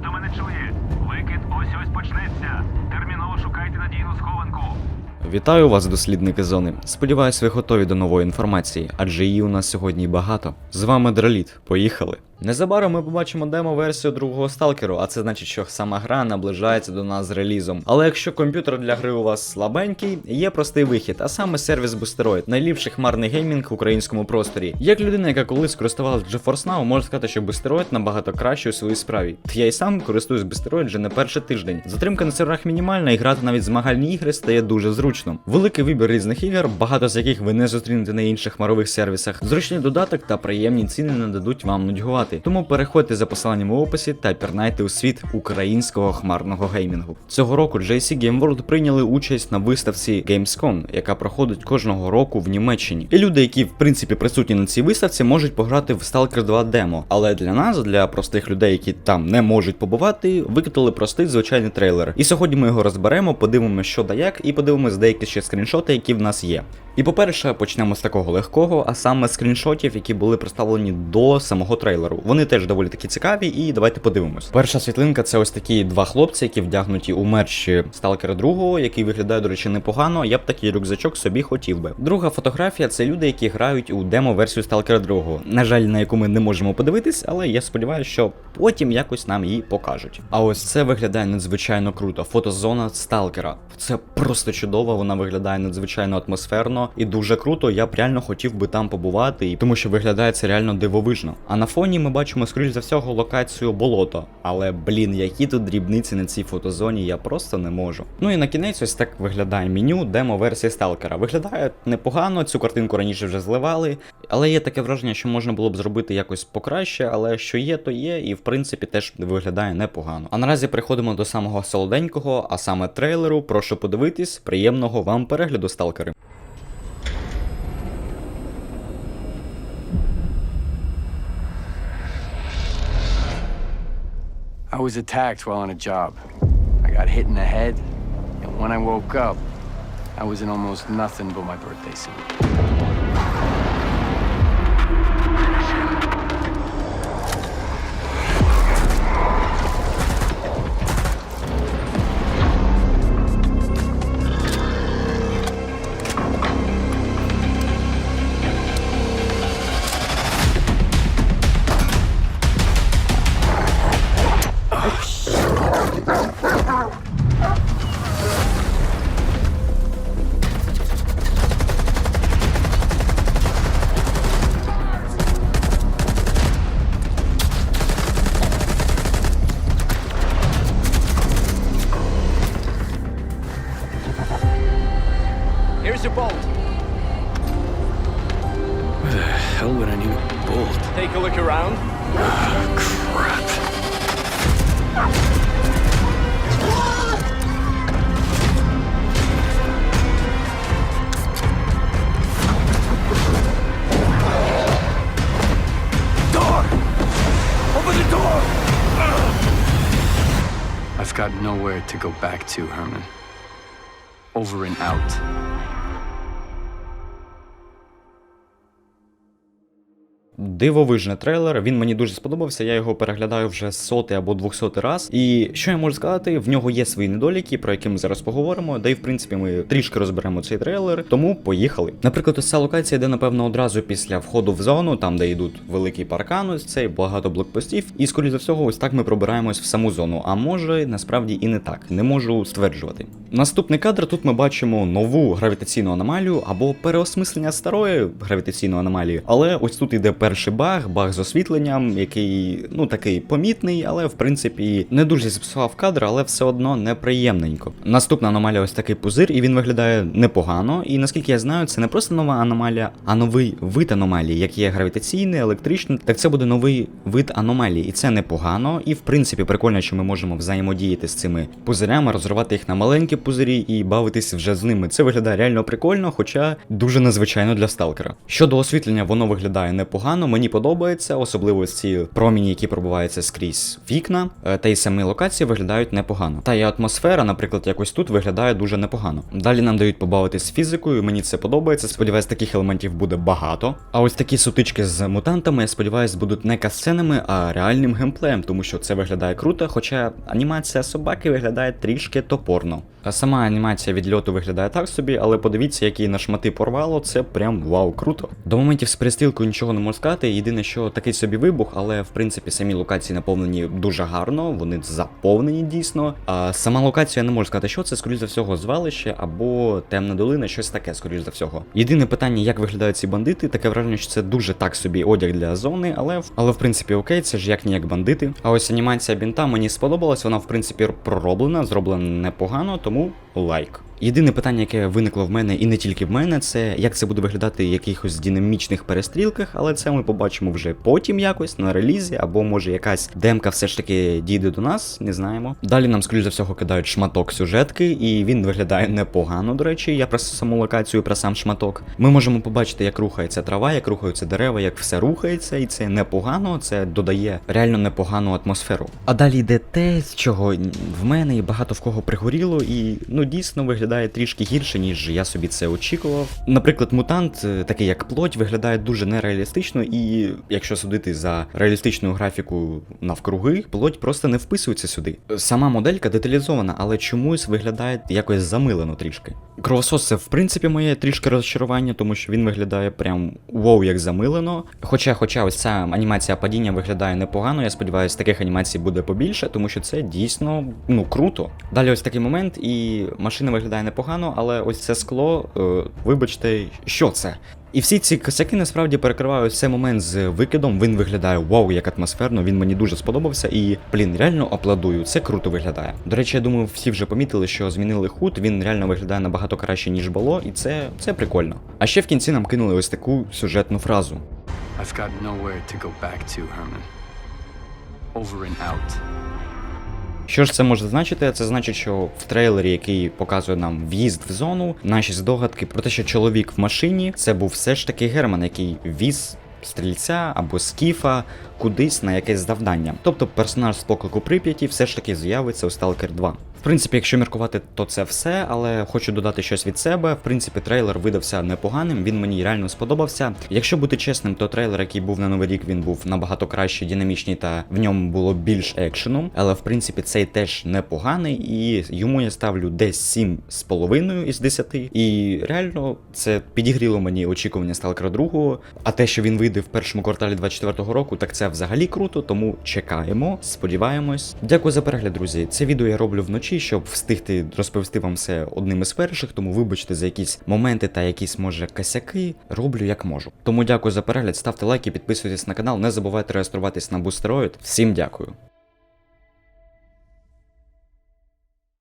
хто мене чує. Викид ось ось почнеться. Терміново шукайте надійну схованку. Вітаю вас, дослідники зони. Сподіваюсь, ви готові до нової інформації, адже її у нас сьогодні багато. З вами Драліт. Поїхали. Незабаром ми побачимо демо-версію другого сталкеру, а це значить, що сама гра наближається до нас з релізом. Але якщо комп'ютер для гри у вас слабенький, є простий вихід, а саме сервіс Boosteroid, найліпший хмарний геймінг в українському просторі. Як людина, яка колись користувалась GeForce Now, можу сказати, що Boosteroid набагато краще у своїй справі. Я й сам користуюсь Boosteroid вже не перший тиждень. Затримка на серверах мінімальна і грати навіть змагальні ігри стає дуже зручно. Великий вибір різних ігор, багато з яких ви не зустрінете на інших хмарових сервісах. Зручний додаток та приємні ціни не дадуть вам нудьгувати. Тому переходьте за посиланням в описі та пірнайте у світ українського хмарного геймінгу. Цього року JC Game World прийняли участь на виставці Gamescom, яка проходить кожного року в Німеччині. І люди, які в принципі присутні на цій виставці, можуть пограти в Stalker 2 демо. Але для нас, для простих людей, які там не можуть побувати, викатали простий звичайний трейлер. І сьогодні ми його розберемо, подивимося, що да як, і подивимось деякі ще скріншоти, які в нас є. І по-перше, почнемо з такого легкого, а саме скріншотів, які були представлені до самого трейлеру. Вони теж доволі такі цікаві, і давайте подивимось. Перша світлинка це ось такі два хлопці, які вдягнуті у мерчі Сталкера 2, який виглядає, до речі, непогано. Я б такий рюкзачок собі хотів би. Друга фотографія це люди, які грають у демо-версію Сталкера 2. На жаль, на яку ми не можемо подивитись, але я сподіваюся, що потім якось нам її покажуть. А ось це виглядає надзвичайно круто. Фотозона Сталкера. Це просто чудово, вона виглядає надзвичайно атмосферно і дуже круто. Я б реально хотів би там побувати, і тому що виглядає це реально дивовижно. А на фоні ми бачимо, скоріш за всього, локацію болото. Але блін, які тут дрібниці на цій фотозоні, я просто не можу. Ну і на кінець ось так виглядає меню демо-версії Сталкера. Виглядає непогано, цю картинку раніше вже зливали, але є таке враження, що можна було б зробити якось покраще, але що є, то є, і в принципі теж виглядає непогано. А наразі приходимо до самого солоденького, а саме трейлеру. Прошу подивитись, приємного вам перегляду, сталкери. I was attacked while on a job. I got hit in the head, and when I woke up, I was in almost nothing but my birthday suit. Where the hell would I need a bolt? Take a look around. Crap. Door! Open the door! I've got nowhere to go back to, Herman. Over and out. Дивовижний трейлер, він мені дуже сподобався. Я його переглядаю вже сотий або двохсотий раз. І що я можу сказати, в нього є свої недоліки, про які ми зараз поговоримо. Да і в принципі ми трішки розберемо цей трейлер, тому поїхали. Наприклад, ось ця локація йде, напевно, одразу після входу в зону, там де йдуть великий паркан, ось цей багато блокпостів. І скоріш за всього, ось так ми пробираємось в саму зону. А може насправді і не так, не можу стверджувати. Наступний кадр тут ми бачимо нову гравітаційну аномалію або переосмислення старої гравітаційної аномалії. Але ось тут іде перший баг, баг з освітленням, який ну такий помітний, але в принципі не дуже зіпсував кадр, але все одно неприємненько. Наступна аномалія ось такий пузир, і він виглядає непогано. І наскільки я знаю, це не просто нова аномалія, а новий вид аномалії, як є гравітаційний, електричний. Так це буде новий вид аномалії, і це непогано. І в принципі прикольно, що ми можемо взаємодіяти з цими пузирями, розривати їх на маленькі пузирі і бавитись вже з ними. Це виглядає реально прикольно, хоча дуже незвичайно для сталкера. Щодо освітлення, воно виглядає непогано. Непогано, мені подобається, особливо ці проміні, які пробуваються скрізь вікна, е, та й самі локації виглядають непогано. Та й атмосфера, наприклад, якось тут виглядає дуже непогано. Далі нам дають побавитись фізикою, мені це подобається. Сподіваюсь, таких елементів буде багато. А ось такі сутички з мутантами, я сподіваюсь, будуть не касценами, а реальним геймплеєм, тому що це виглядає круто, хоча анімація собаки виглядає трішки топорно. А сама анімація відльоту виглядає так собі, але подивіться, які на шмати порвало, це прям вау, круто. До моментів з перестрілкою нічого не можу сказати. Єдине, що такий собі вибух, але в принципі самі локації наповнені дуже гарно, вони заповнені дійсно. А сама локація не можу сказати, що це, скоріш за всього, звалище або темна долина, щось таке, скоріш за всього. Єдине питання, як виглядають ці бандити, таке враження, що це дуже так собі одяг для зони, але але в принципі окей, це ж як ніяк бандити. А ось анімація бінта мені сподобалась, вона в принципі пророблена, зроблена непогано, тому лайк. Єдине питання, яке виникло в мене, і не тільки в мене, це як це буде виглядати в якихось динамічних перестрілках, але це ми побачимо вже потім якось на релізі, або може якась демка все ж таки дійде до нас, не знаємо. Далі нам, скоріш за всього, кидають шматок сюжетки, і він виглядає непогано, до речі. Я про саму локацію, про сам шматок. Ми можемо побачити, як рухається трава, як рухаються дерева, як все рухається, і це непогано, це додає реально непогану атмосферу. А далі йде те, чого в мене і багато в кого пригоріло, і ну дійсно виглядає трішки гірше, ніж я собі це очікував. Наприклад, мутант, е, такий як плоть, виглядає дуже нереалістично, і якщо судити за реалістичну графіку навкруги, плоть просто не вписується сюди. Сама моделька деталізована, але чомусь виглядає якось замилено трішки. Кровосос це в принципі моє трішки розчарування, тому що він виглядає прям воу, як замилено. Хоча, хоча ось ця анімація падіння виглядає непогано, я сподіваюся, таких анімацій буде побільше, тому що це дійсно ну круто. Далі ось такий момент, і машина виглядає непогано, але ось це скло, е, вибачте, що це? І всі ці косяки насправді перекривають цей момент з викидом. Він виглядає вау, як атмосферно. Він мені дуже сподобався. І блін, реально аплодую. Це круто виглядає. До речі, я думаю, всі вже помітили, що змінили худ. Він реально виглядає набагато краще, ніж було, і це, це прикольно. А ще в кінці нам кинули ось таку сюжетну фразу. I've got nowhere to go back to, Herman. Over and out. Що ж це може значити? Це значить, що в трейлері, який показує нам в'їзд в зону, наші здогадки про те, що чоловік в машині, це був все ж таки Герман, який віз стрільця або скіфа кудись на якесь завдання. Тобто персонаж з поклику Прип'яті все ж таки з'явиться у Stalker 2. В принципі, якщо міркувати, то це все, але хочу додати щось від себе. В принципі, трейлер видався непоганим, він мені реально сподобався. Якщо бути чесним, то трейлер, який був на новий рік, він був набагато кращий, динамічний та в ньому було більш екшену. Але в принципі цей теж непоганий, і йому я ставлю десь 7,5 із 10. І реально це підігріло мені очікування Stalker 2. А те, що він вийде в першому кварталі 24-го року, так це взагалі круто, тому чекаємо, сподіваємось. Дякую за перегляд, друзі. Це відео я роблю вночі, щоб встигти розповісти вам все одним із перших, тому вибачте за якісь моменти та якісь, може, косяки. Роблю як можу. Тому дякую за перегляд, ставте лайки, підписуйтесь на канал, не забувайте реєструватись на Бустероїд. Всім дякую.